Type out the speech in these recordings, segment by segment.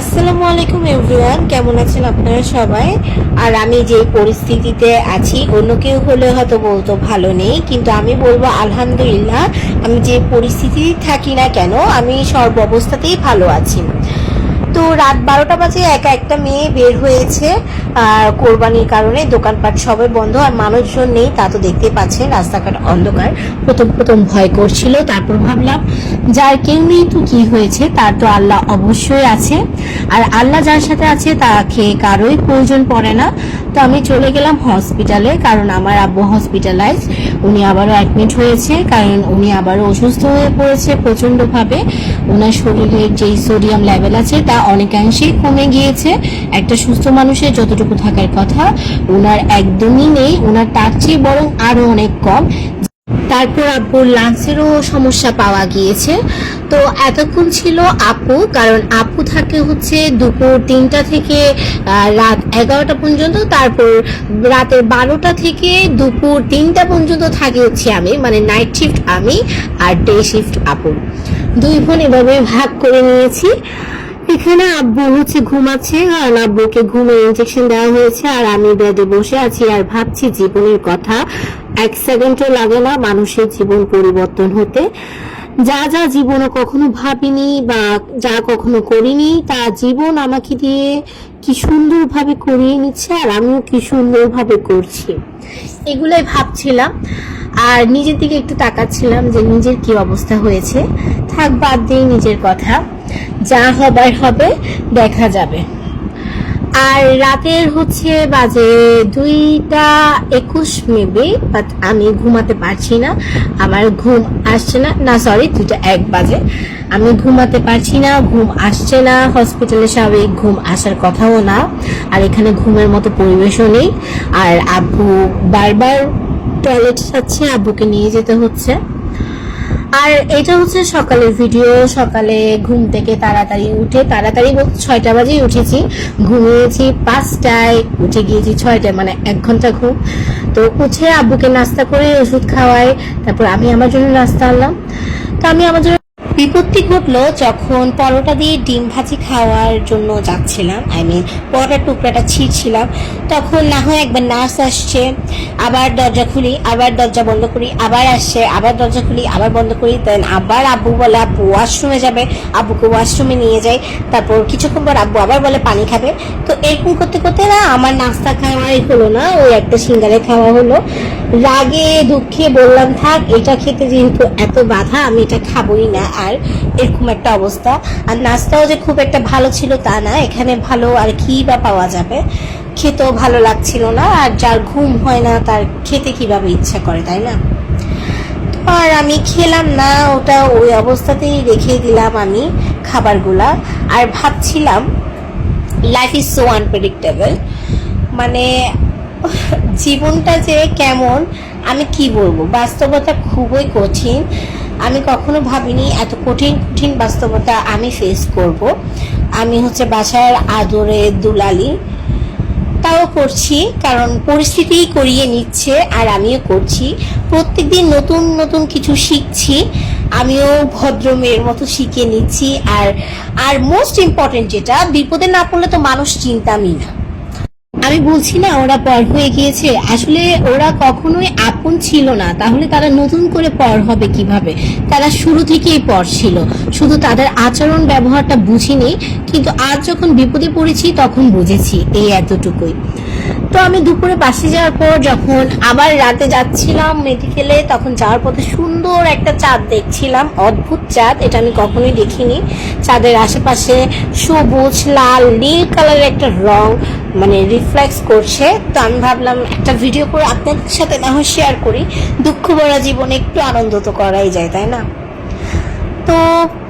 আসসালামু আলাইকুম এভরিওয়ান, কেমন আছেন আপনারা সবাই? আর আমি যে পরিস্থিতিতে আছি, অন্য কেউ হলে হয়তো বলতো ভালো নেই, কিন্তু আমি বলব আলহামদুলিল্লাহ, আমি যে পরিস্থিতি থাকি না কেন, আমি সর্ব অবস্থাতেই ভালো আছি। তো রাত বারোটা বাজে একা একটা মেয়ে বের হয়েছে কোরবানির কারণে দোকানপাট সবাই বন্ধ আর মানুষজন নেই, তা তো দেখতে পাচ্ছেন, রাস্তাঘাট অন্ধকার। প্রথম প্রথম ভয় করছিল, তারপর ভাবলাম, যার কেউ নেই তো কি হয়েছে? তার তো আল্লাহ অবশ্যই আছে। আর আল্লাহ যার সাথে আছে, তাকে কারোই প্রয়োজন পড়ে না। তো আমি চলে গেলাম হসপিটালে, কারণ আমার আব্বু হসপিটালাইজ উনি আবারও অ্যাডমিট হয়েছে, কারণ উনি আবারও অসুস্থ হয়ে পড়েছে প্রচণ্ডভাবে। ওনার শরীরের যেই সোডিয়াম লেভেল আছে, তা অনেকাংশেই কমে গিয়েছে। একটা সুস্থ মানুষের যতটুকু থাকার কথা ওনার একদমই নেই। ওনার তার চেয়ে বরং আরও অনেক কম। তারপর আপুর লাংসেরও সমস্যা পাওয়া গিয়েছে। তো এতক্ষণ ছিল আপু, কারণ আপু থাকে হচ্ছে দুপুর তিনটা থেকে রাত এগারোটা পর্যন্ত, তারপর রাতের বারোটা থেকে দুপুর তিনটা পর্যন্ত থাকি হচ্ছে আমি মানে নাইট শিফট আমি আর ডে শিফট আপুর দুই বোন এভাবে ভাগ করে নিয়েছি। এখানে আব্বু হচ্ছে ঘুমাচ্ছে, কারণ আব্বুকে ঘুমের ইনজেকশন দেওয়া হয়েছে, আর আমি বেডে বসে আছি আর ভাবছি জীবনের কথা। এক সেকেন্ডও লাগে না মানুষের জীবন পরিবর্তন হতে। যা যা জীবনে কখনো ভাবিনি বা যা কখনো করিনি, তা জীবন আমাকে দিয়ে কি সুন্দরভাবে করিয়ে নিচ্ছে আর আমিও কি সুন্দরভাবে করছি। এগুলাই ভাবছিলাম আর নিজের দিকে একটু তাকাচ্ছিলাম যে নিজের কি অবস্থা হয়েছে। থাক, বাদ দিই নিজের কথা। যা হবার হবে, দেখা যাবে। আর রাতের হচ্ছে বাজে দুইটা একুশ মেবি বাট আমি ঘুমাতে পারছি না, আমার ঘুম আসছে না না সরি দুইটা এক বাজে। আমি ঘুমাতে পারছি না, ঘুম আসছে না হসপিটালে স্বাভাবিক ঘুম আসার কথাও না, আর এখানে ঘুমের মতো পরিবেশও নেই। আর আব্বু বারবার টয়লেট যাচ্ছে আব্বুকে নিয়ে যেতে হচ্ছে। আর এটা হচ্ছে সকালের ভিডিও সকালে ঘুম থেকে তাড়াতাড়ি উঠে, তাড়াতাড়ি ছয়টা বাজেই উঠেছি। ঘুমিয়েছি পাঁচটায়, উঠে গিয়েছি ছয়টায় মানে এক ঘণ্টা ঘুম। তো উঠে আব্বুকে নাস্তা করে ওষুধ খাওয়াই, তারপর আমি আমার জন্য নাস্তা আনলাম। তো আমি আমার জন্য বিপত্তি ঘটলো যখন পরোটা দিয়ে ডিম ভাজি খাওয়ার জন্য যাচ্ছিলাম। আই মিন পরোটার টুকরাটা ছিঁড়ছিলাম। তখন না হয় একবার নার্স আসছে, আবার দরজা খুলি, আবার দরজা বন্ধ করি, আবার আসছে, আবার দরজা খুলি, আবার বন্ধ করি দেন আবার আব্বু বলে, আব্বু ওয়াশরুমে যাবে। আব্বুকে ওয়াশরুমে নিয়ে যাই, তারপর কিছুক্ষণ পর আব্বু আবার বলে, পানি খাবে। তো এরকম করতে করতে না আমার নাস্তা খাওয়াই হলো না, ওই একটা সিঙ্গারে খাওয়া হলো। রাগে, দুঃখে বললাম, থাক, এটা খেতে যেহেতু এত বাধা, আমি এটা খাবোই না। আর এরকম একটা অবস্থা। আর নাস্তাও যে খুব একটা ভালো ছিল তা না, এখানে ভালো আর কি বা পাওয়া যাবে? খেতেও ভালো লাগছিল না, আর যার ঘুম হয় না, তার খেতে কীভাবে ইচ্ছা করে, তাই না? আর আমি খেলাম না, ওটা ওই অবস্থাতেই রেখে দিলাম আমি খাবারগুলা। আর ভাবছিলাম লাইফ ইজ সো আনপ্রেডিক্টেবল মানে জীবনটা যে কেমন, আমি কি বলব? বাস্তবতা খুবই কঠিন। আমি কখনো ভাবিনি এত কঠিন কঠিন বাস্তবতা আমি ফেস করব। আমি হচ্ছে বাসার আদরে দুলালি। তাও করছি, কারণ পরিস্থিতি করিয়ে নিচ্ছে আর আমিও করছি। প্রত্যেকদিন নতুন নতুন কিছু শিখছি, আমিও ভদ্র মেয়ের মতো শিখে নিচ্ছি। আর আর মোস্ট ইম্পর্টেন্ট যেটা, বিপদে না পড়লে তো মানুষ চিন্তামই না। আমি বলছি না ওরা পর হয়ে গিয়েছে। আসলে ওরা কখনোই আপন ছিল না। তাহলে তারা নতুন করে পর হবে কীভাবে? তারা শুরু থেকেই পর ছিল। শুধু তাদের আচরণ ব্যবহারটা বুঝিনি, কিন্তু আজ যখন বিপদে পড়েছি তখন বুঝেছি, এই এতটুকুই। তো আমি দুপুরে বাসে যাওয়ার পর যখন আবার রাতে যাচ্ছিলাম মেডিকেলে তখন যাওয়ার পথে সুন্দর একটা চাঁদ দেখছিলাম, অদ্ভুত চাঁদ, এটা আমি কখনোই দেখিনি। চাঁদের আশেপাশে সবুজ, লাল, নীল কালারের একটা রং মানে রিফ্লেক্স করছে। তো আমি ভাবলাম একটা ভিডিও করে আপনাদের সাথে না হয় শেয়ার করি। দুঃখ ভরা জীবনে একটু আনন্দ তো করাই যায়, তাই না? তো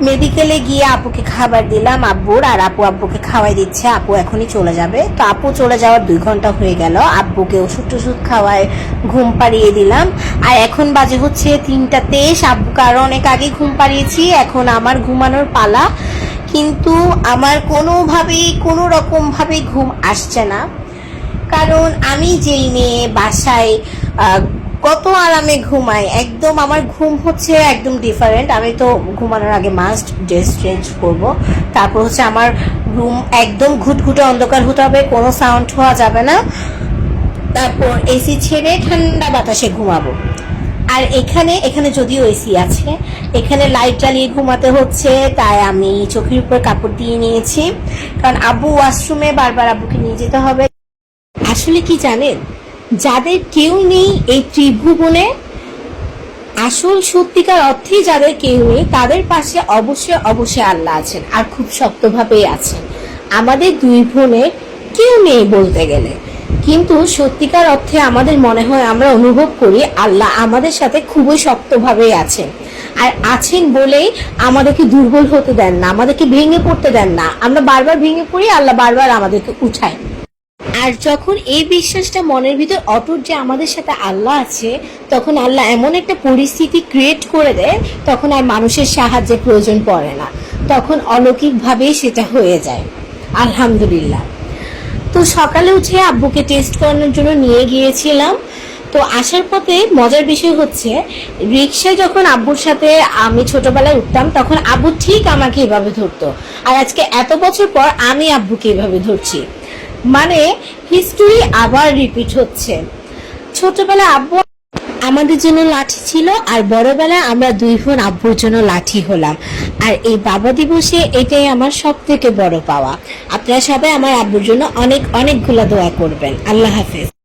মেডিকেলে গিয়ে আপুকে খাবার দিলাম, আব্বুর, আর আপু আব্বুকে খাওয়াই দিচ্ছে। আপু এখনই চলে যাবে। তো আপু চলে যাওয়ার দুই ঘণ্টা হয়ে গেল। আব্বুকে ওষুধ টষুধ খাওয়ায় ঘুম পাড়িয়ে দিলাম। আর এখন বাজে হচ্ছে তিনটা তেইশ। আব্বুকে আরও অনেক আগে ঘুম পাড়িয়েছি। এখন আমার ঘুমানোর পালা। কিন্তু আমার কোনোভাবেই কোনো রকম ভাবেই ঘুম আসছে না। কারণ আমি যেই মেয়ে, বাসায় কত আরামে ঘুমাই? একদম আমার ঘুম হচ্ছে একদম ডিফারেন্ট আমি তো ঘুমানোর আগে মাস্ট ড্রেস চেঞ্জ করব। তারপর হচ্ছে আমার রুম একদম ঘুটঘুটে অন্ধকার হতে হবে, কোনো সাউন্ড হওয়া যাবে না। তারপর এসি ছেড়ে ঠান্ডা বাতাসে ঘুমাবো। আর এখানে এখানে যদিও এসি আছে, এখানে লাইট জ্বালিয়ে ঘুমাতে হচ্ছে, তাই আমি চোখের উপর কাপড় দিয়ে নিয়েছি। কারণ আব্বু ওয়াশরুমে বারবার আব্বুকে নিয়ে যেতে হবে। আসলে কি জানেন? যাদের কেউ নেই এই ত্রিভুবনে, আসল সত্যিকার অর্থেই যাদের কেউ নেই, তাদের পাশে অবশ্যই অবশ্যই আল্লাহ আছেন আর খুব শক্তভাবেই আছেন। আমাদের দুই বোনের কেউ নেই বলতে গেলে। কিন্তু সত্যিকার অর্থে আমাদের মনে হয় আমরা অনুভব করি আল্লাহ আমাদের সাথে খুবই শক্তভাবেই আছেন। আর আছেন বলেই আমাদেরকে দুর্বল হতে দেন না, আমাদেরকে ভেঙে পড়তে দেন না। আমরা বারবার ভেঙে পড়ি, আল্লাহ বারবার আমাদেরকে উঠায়। আর যখন এই বিশ্বাসটা মনের ভিতর অটুট যে আমাদের সাথে আল্লাহ আছে, তখন আল্লাহ এমন একটা পরিস্থিতি ক্রিয়েট করে দেয়, তখন আর মানুষের সাহায্যের প্রয়োজন পড়ে না। তখন অলৌকিকভাবেই সেটা হয়ে যায়। আলহামদুলিল্লাহ। তো সকালে উঠে আব্বুকে টেস্ট করানোর জন্য নিয়ে গিয়েছিলাম। তো আসার পথে মজার বিষয় হচ্ছে রিক্সায় যখন আব্বুর সাথে আমি ছোটবেলায় উঠতাম, তখন আব্বু ঠিক আমাকে এভাবে ধরতো। আর আজকে এত বছর পর আমি আব্বুকে এভাবে ধরছি। মানে হিস্টোরি আবার রিপিট হচ্ছে। ছোটবেলা আব্বু আমাদের জন্য লাঠি ছিল আর বড়বেলায় আমরা দুই বোন আব্বুর জন্য লাঠি হলাম। আর এই বাবা দিবসে এটাই আমার সব থেকে বড় পাওয়া। আপনারা সবাই আমার আব্বুর জন্য অনেক, অনেকগুলো দোয়া করবেন। আল্লাহ হাফেজ।